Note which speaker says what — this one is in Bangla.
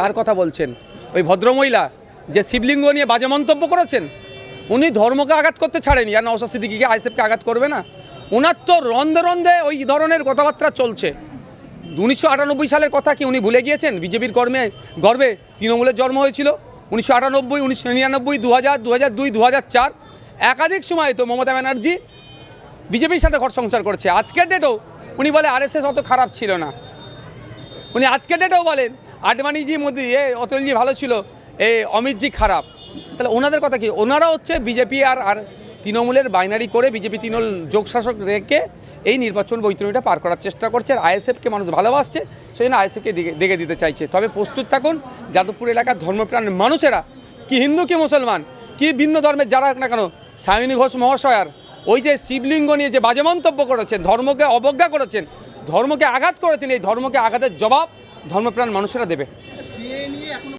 Speaker 1: কার কথা বলছেন? ওই ভদ্রমহিলা যে শিবলিঙ্গ নিয়ে বাজে মন্তব্য করেছেন? উনি ধর্মকে আঘাত করতে ছাড়েনি। আর নওশাদ সিদ্দিকিকে আইসেফকে আঘাত করবে না? ওনার তো রন্ধে রন্ধে ওই ধরনের কথাবার্তা চলছে। উনিশশো আটানব্বই সালের কথা কি উনি ভুলে গিয়েছেন? বিজেপির কর্মে, গর্বে তৃণমূলের জন্ম হয়েছিল উনিশশো আটানব্বই, উনিশশো নিরানব্বই দু হাজার দু হাজার দুই দু হাজার চার। একাধিক সময় তো মমতা ব্যানার্জি বিজেপির সাথে ঘর সংসার করেছে। আজকের ডেটেও উনি বলে, আরএসএস অত খারাপ ছিল না। উনি আজকের ডেটেও বলেন আডবাণীজি মোদি, এ অতুলজি ভালো ছিল, এ অমিতজি খারাপ। তাহলে ওনাদের কথা কি? ওনারা হচ্ছে বিজেপি আর আর তৃণমূলের বাইনারি করে বিজেপি তৃণমূল যোগশাসক রেখে এই নির্বাচন বৈতরণীটা পার করার চেষ্টা করছে আর আইএসএফকে মানুষ ভালোবাসছে, সেই জন্য আইএসএফকে দেখে দিতে চাইছে। তবে প্রস্তুত থাকুন, যাদবপুর এলাকার ধর্মপ্রাণ মানুষেরা, কি হিন্দু, কি মুসলমান, কি ভিন্ন ধর্মের যারা না কেন সায়নী ঘোষ মহাশয়ার ওই যে শিবলিঙ্গ নিয়ে যে বাজে মন্তব্য করেছেন, ধর্মকে অবজ্ঞা করেছেন ধর্মকে আঘাত করেছেন এই ধর্মকে আঘাতের জবাব ধর্মপ্রাণ মানুষেরা দেবে।